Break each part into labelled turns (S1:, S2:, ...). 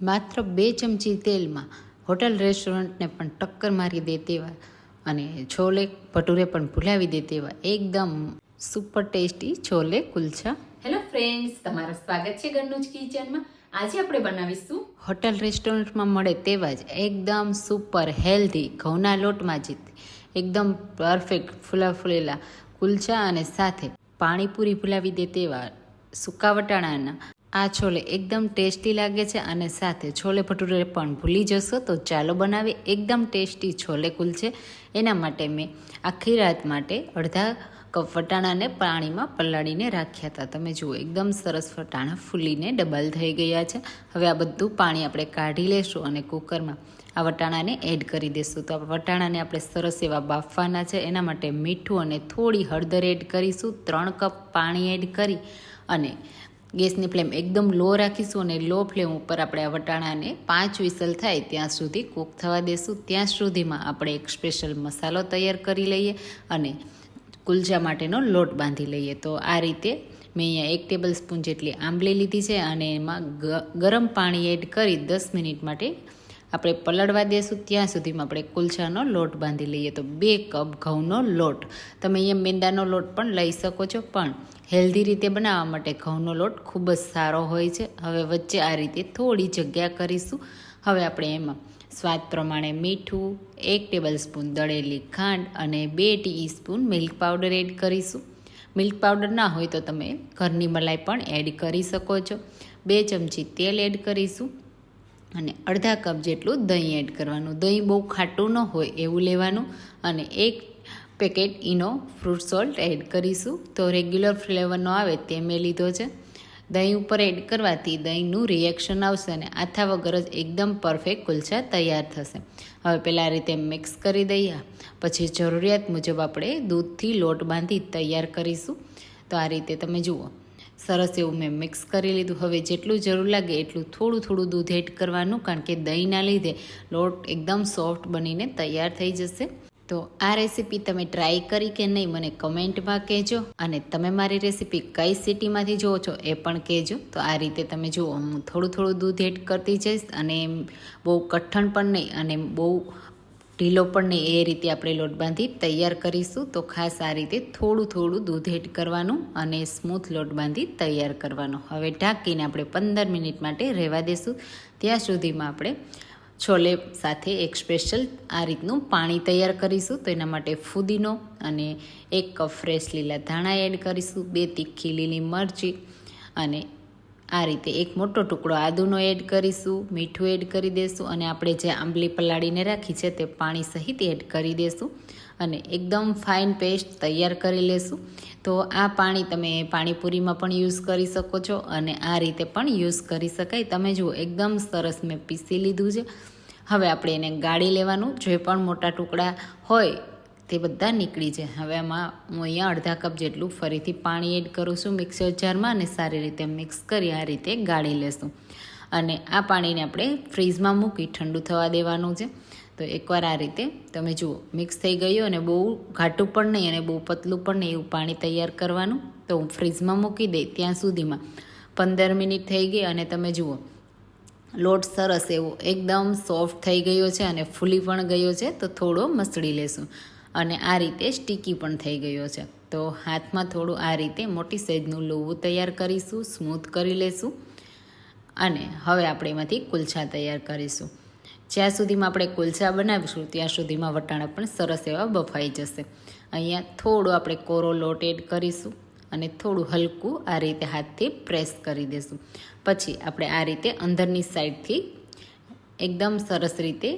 S1: માત્ર બે ચમચી તેલમાં હોટલ રેસ્ટોરન્ટને પણ ટક્કર મારી દે તેવા અને છોલે ભટુરે પણ ભૂલાવી દે તેવા એકદમ super tasty chole kulcha
S2: hello friends તમારું સ્વાગત છે ઘરનું જ કિચનમાં. આજે આપણે બનાવીશું
S1: હોટલ રેસ્ટોરન્ટમાં મળે તેવા જ એકદમ સુપર હેલ્ધી ઘઉંના લોટમાં જ એકદમ પરફેક્ટ ફૂલા ફૂલેલા કુલચા અને સાથે પાણીપુરી ભૂલાવી દે તેવા સૂકા વટાણાના આ છોલે એકદમ ટેસ્ટી લાગે છે અને સાથે છોલે ભટુરે પણ ભૂલી જશો તો ચાલો બનાવી એકદમ ટેસ્ટી છોલે કુલચે એના માટે મેં આખી રાત માટે અડધા કપ વટાણાને પાણીમાં પલાળીને રાખ્યા હતા. તમે જુઓ, એકદમ સરસ વટાણા ફૂલીને ડબલ થઈ ગયા છે. હવે આ બધું પાણી આપણે કાઢી લેશું અને કુકરમાં આ વટાણાને એડ કરી દેશું. તો વટાણાને આપણે સરસ એવા બાફવાના છે. એના માટે મીઠું અને થોડી હળદર એડ કરીશું. ત્રણ કપ પાણી એડ કરી અને ગેસની ફ્લેમ એકદમ લો રાખીશું અને લો ફ્લેમ ઉપર આપણે આ વટાણાને પાંચ વિસલ થાય ત્યાં સુધી કૂક થવા દેશું. ત્યાં સુધીમાં આપણે એક સ્પેશિયલ મસાલો તૈયાર કરી લઈએ અને કુલચા માટેનો લોટ બાંધી લઈએ. તો આ રીતે મેં અહીંયા એક ટેબલ સ્પૂન જેટલી આંબલી લીધી છે અને એમાં ગરમ પાણી એડ કરી દસ મિનિટ માટે આપણે પલળવા દેશું ત્યાં સુધીમાં આપણે કુલચાનો લોટ બાંધી લઈએ. તો બે કપ ઘઉંનો લોટ. તમે અહીંયા મેંદાનો લોટ પણ લઈ શકો છો, પણ હેલ્ધી રીતે બનાવવા માટે ઘઉંનો લોટ ખૂબ જ સારો હોય છે. હવે વચ્ચે આ રીતે થોડી જગ્યા કરીશું. હવે આપણે એમાં સ્વાદ પ્રમાણે મીઠું, એક ટેબલ સ્પૂન દળેલી ખાંડ અને બે teaspoon milk powder add કરીશું. મિલ્ક પાવડર ના હોય તો તમે ઘરની મલાઈ પણ એડ કરી શકો છો. બે ચમચી તેલ એડ કરીશું. અને અડધા કપ જેટલું દહીં એડ કરવાનું. દહીં બહુ ખાટું ન હોય એવું લેવાનું અને એક packet Eno fruit salt add કરીશું. તો રેગ્યુલર ફ્લેવરનો આવે તે મેં લીધો છે. દહીં ઉપર એડ કરવાથી દહીંનું રિએક્શન આવશે અને આથા વગર જ એકદમ પરફેક્ટ કુલચા તૈયાર થશે. હવે પહેલાં આ રીતે મિક્સ કરી દઈએ. પછી જરૂરિયાત મુજબ આપણે દૂધથી લોટ બાંધી તૈયાર કરીશું. તો આ રીતે તમે જુઓ. સરસ એવું મેં મિક્સ કરી લીધું. હવે જેટલું જરૂર લાગે એટલું થોડું થોડું દૂધ એડ કરવાનું, કારણ કે દહીંના લીધે લોટ એકદમ સોફ્ટ બનીને તૈયાર થઈ જશે. તો આ રેસીપી તમે ટ્રાય કરી કે નહીં, મને કમેન્ટમાં કહેજો. અને તમે મારી રેસીપી કઈ સિટીમાંથી જુઓ છો એ પણ કહેજો. તો આ રીતે તમે જુઓ, હું થોડું થોડું દૂધ એડ કરતી જઈશ અને બહુ કઠણ પણ નહીં અને બહુ ઢીલો પણ ને એ રીતે આપણે લોટ બાંધી તૈયાર કરીશું. તો ખાસ આ રીતે થોડું થોડું દૂધ એડ કરવાનું અને સ્મૂથ લોટ બાંધી તૈયાર કરવાનો. હવે ઢાંકીને આપણે પંદર મિનિટ માટે રહેવા દેશું. ત્યાં સુધીમાં આપણે છોલે સાથે એક સ્પેશિયલ આ રીતનું પાણી તૈયાર કરીશું. તો એના માટે ફુદીનો અને એક કપ ફ્રેશ લીલા ધાણા એડ કરીશું, બે તીખી લીલી મરચી અને આ રીતે એક મોટો ટુકડો આદુનો એડ કરીશું, મીઠું એડ કરી દઈશું અને આપણે જે આંબલી પલાળીને રાખી છે તે પાણી સહિત એડ કરી દઈશું અને એકદમ ફાઇન પેસ્ટ તૈયાર કરી લેશું. તો આ પાણી તમે પાણીપુરીમાં પણ યુઝ કરી શકો છો અને આ રીતે પણ યુઝ કરી શકાય. તમે જુઓ, એકદમ સરસ મેં પીસી લીધું છે. હવે આપણે એને ગાળી લેવાનું. જે પણ મોટા ટુકડા હોય તે બધા નીકળી જાય. હવે આમાં હું અહીંયા અડધા કપ જેટલું ફરીથી પાણી એડ કરું છું મિક્સર જારમાં અને સારી રીતે મિક્સ કરી આ રીતે ગાળી લેશું. અને આ પાણીને આપણે ફ્રીઝમાં મૂકી ઠંડુ થવા દેવાનું છે. તો એકવાર આ રીતે તમે જુઓ, મિક્સ થઈ ગયું અને બહુ ઘાટું પણ નહીં અને બહુ પતલું પણ નહીં એવું પાણી તૈયાર કરવાનું. તો હું ફ્રીઝમાં મૂકી દઈ ત્યાં સુધીમાં પંદર મિનિટ થઈ ગઈ અને તમે જુઓ, લોટ સરસ એવો એકદમ સોફ્ટ થઈ ગયો છે અને ફૂલી પણ ગયો છે. તો થોડો મસળી લેશું. અને આ રીતે સ્ટીકી પણ થઈ ગયો છે. તો હાથમાં થોડું આ રીતે મોટી સાઈઝનું લોવું તૈયાર કરીશું સ્મૂથ કરી લેશું અને હવે આપણે એમાંથી કુલછા તૈયાર કરીશું. જ્યાં સુધીમાં આપણે કુલછા બનાવીશું, ત્યાં સુધીમાં વટાણા પણ સરસ એવા બફાઈ જશે. અહીંયા થોડું આપણે કોરો લોટ એડ કરીશું અને થોડું હલકું આ રીતે હાથથી પ્રેસ કરી દઈશું પછી આપણે આ રીતે અંદરની સાઈડથી એકદમ સરસ રીતે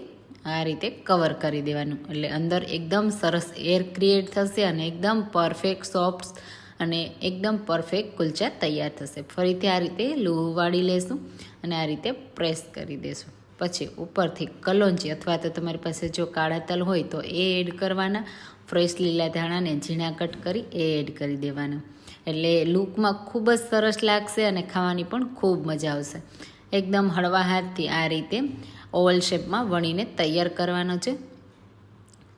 S1: આ રીતે કવર કરી દેવાનું. એટલે અંદર એકદમ સરસ એર ક્રિએટ થશે અને એકદમ પરફેક્ટ સોફ્ટ અને એકદમ પરફેક્ટ કુલચા તૈયાર થશે. ફરીથી આ રીતે લોહું વાળી લેશું અને આ રીતે પ્રેસ કરી દેશું. પછી ઉપરથી કલોંજી અથવા તો તમારી પાસે જો કાળા તલ હોય તો એ એડ કરવાના. ફ્રેશ લીલા ધાણાને ઝીણા કટ કરી એ એડ કરી દેવાના. એટલે લૂકમાં ખૂબ જ સરસ લાગશે અને ખાવાની પણ ખૂબ મજા આવશે. એકદમ હળવા હાથથી આ રીતે ઓવલ શેપમાં વણીને તૈયાર કરવાનો છે.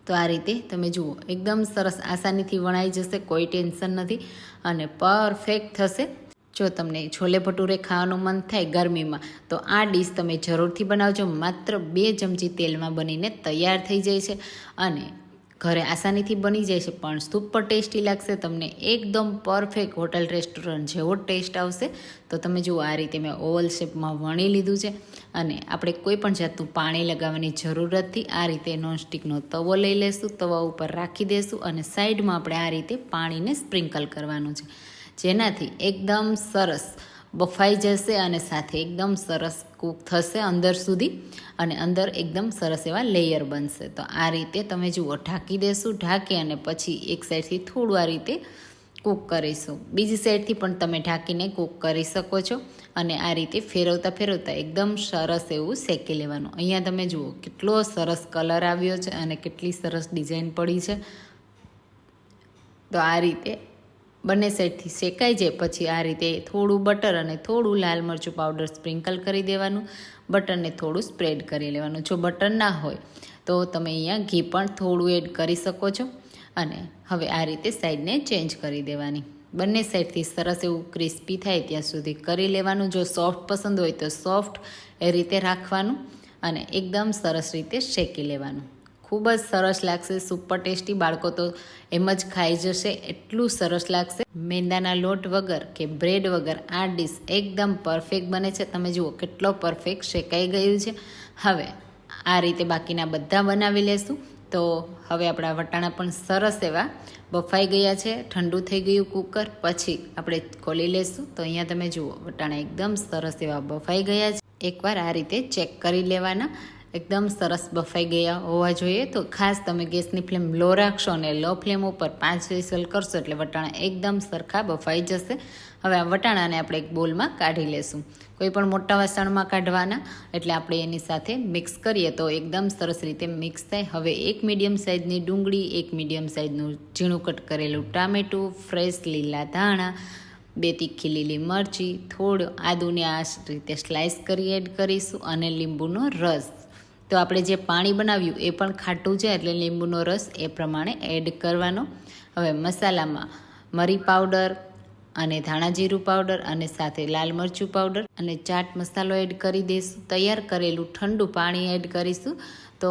S1: તો આ રીતે તમે જુઓ, એકદમ સરસ આસાનીથી વણાઈ જશે, કોઈ ટેન્શન નથી અને પરફેક્ટ થશે. જો તમને છોલે ભટુરે ખાવાનું મન થાય ગરમીમાં, તો આ ડીશ તમે જરૂરથી બનાવજો. માત્ર બે ચમચી તેલમાં બનીને તૈયાર થઈ જાય છે અને ઘરે આસાનીથી બની જાય છે, પણ સુપર ટેસ્ટી લાગશે તમને. એકદમ પરફેક્ટ હોટલ રેસ્ટોરન્ટ જેવો ટેસ્ટ આવશે. તો તમે જુઓ, આ રીતે મેં ઓવલ શેપમાં વણી લીધું છે. અને આપણે કોઈ પણ જાતનું પાણી લગાવવાની જરૂર નથી આ રીતે નોનસ્ટિકનો તવો લઈ લેશું, તવા ઉપર રાખી દેશું અને સાઈડમાં આપણે આ રીતે પાણીને સ્પ્રિંકલ કરવાનું છે. જેનાથી એકદમ સરસ બફાઈ જશે અને સાથે એકદમ સરસ કૂક થશે અંદર સુધી અને અંદર એકદમ સરસ એવા લેયર બનશે. તો આ રીતે તમે જુઓ, ઢાંકી દેશું, ઢાંકી અને પછી એક સાઈડથી થોડું આ રીતે કૂક કરીશું. બીજી સાઈડથી પણ તમે ઢાંકીને કૂક કરી શકો છો અને આ રીતે ફેરવતા ફેરવતા એકદમ સરસ એવું શેકી લેવાનું. અહીંયા તમે જુઓ, કેટલો સરસ કલર આવ્યો છે અને કેટલી સરસ ડિઝાઇન પડી છે. તો આ રીતે બંને સાઈડથી શેકાઈ જાય. પછી આ રીતે થોડું બટર અને થોડું લાલ મરચું પાવડર સ્પ્રિંકલ કરી દેવાનું. બટરને થોડું સ્પ્રેડ કરી લેવાનું. જો બટર ના હોય, તો તમે અહીંયા ઘી પણ થોડું એડ કરી શકો છો. અને હવે આ રીતે સાઈડને ચેન્જ કરી દેવાની. બંને સાઈડથી સરસ એવું ક્રિસ્પી થાય ત્યાં સુધી કરી લેવાનું. જો સોફ્ટ પસંદ હોય તો સોફ્ટ એ રીતે રાખવાનું અને એકદમ સરસ રીતે શેકી લેવાનું. ખૂબ જ સરસ લાગશે સુપર ટેસ્ટી બાળકો તો એમ જ ખાઈ જશે, એટલું સરસ લાગશે. મેંદાના લોટ વગર કે બ્રેડ વગર આ ડીશ એકદમ પરફેક્ટ બને છે. તમે જુઓ કેટલો પરફેક્ટ શેકાઈ ગયું છે. હવે આ રીતે બાકીના બધા બનાવી લેશું. તો હવે આપણા વટાણા પણ સરસ એવા બફાઈ ગયા છે. ઠંડુ થઈ ગયું કુકર પછી આપણે ખોલી લેશું. તો અહીંયા તમે જુઓ, વટાણા એકદમ સરસ એવા બફાઈ ગયા છે. એકવાર આ રીતે ચેક કરી લેવાના. એકદમ સરસ બફાઈ ગયા હોવા જોઈએ. તો ખાસ તમે ગેસની ફ્લેમ લો રાખશો અને લો ફ્લેમ ઉપર પાંચ વિસલ કરશો એટલે વટાણા એકદમ સરખા બફાઈ જશે. હવે આ વટાણાને આપણે એક બોલમાં કાઢી લેશું. કોઈ પણ મોટા વાસણમાં કાઢવાના, એટલે આપણે એની સાથે મિક્સ કરીએ તો એકદમ સરસ રીતે મિક્સ થાય. હવે એક મીડિયમ સાઇઝની ડુંગળી, એક મીડિયમ સાઇઝનું ઝીણું કટ કરેલું ટામેટું, ફ્રેશ લીલા ધાણા, બે તીખી લીલી મરચી, થોડું આદુને આ રીતે સ્લાઇસ કરી એડ કરીશું અને લીંબુનો રસ. તો આપણે જે પાણી બનાવ્યું એ પણ ખાટું છે, એટલે લીંબુનો રસ એ પ્રમાણે એડ કરવાનો. હવે મસાલામાં મરી પાવડર અને ધાણા જીરું પાવડર અને સાથે લાલ મરચું પાવડર અને ચાટ મસાલો એડ કરી દઈશું. તૈયાર કરેલું ઠંડુ પાણી એડ કરીશું. તો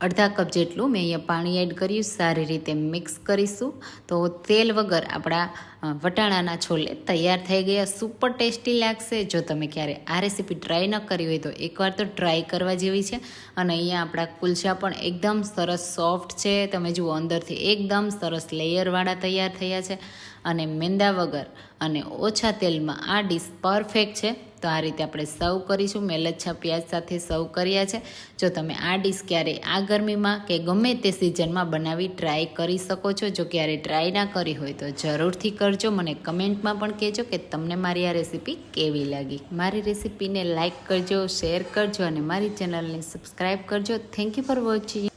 S1: અડધા કપ જેટલું મેં અહીંયા પાણી એડ કર્યું. સારી રીતે મિક્સ કરીશું. તો તેલ વગર આપણા વટાણાના છોલે તૈયાર થઈ ગયા. સુપર ટેસ્ટી લાગશે. જો તમે ક્યારે આ રેસીપી ટ્રાય ન કરી હોય તો એકવાર તો ટ્રાય કરવા જેવી છે. અને અહીંયા આપણા કુલચા પણ એકદમ સરસ સોફ્ટ છે. તમે જુઓ અંદરથી એકદમ સરસ લેયરવાળા તૈયાર થયા છે. અને મેંદા વગર અને ઓછા તેલમાં આ ડીશ પરફેક્ટ છે. તો આ રીતે આપણે સર્વ કરીશું. મેં પ્યાજ સાથે સર્વ કર્યા છે. જો તમે આ ડીશ ક્યારે આ ગરમીમાં કે ગમે તે સિઝનમાં બનાવી ટ્રાય કરી શકો છો. જો ક્યારે ટ્રાય ના કરી હોય તો જરૂરથી કરજો, મને કમેન્ટમાં પણ કહેજો કે તમને મારી આ રેસીપી કેવી લાગી. મારી રેસીપીને લાઇક કરજો, શેર કરજો અને મારી ચેનલને સબસ્ક્રાઈબ કરજો. Thank you for watching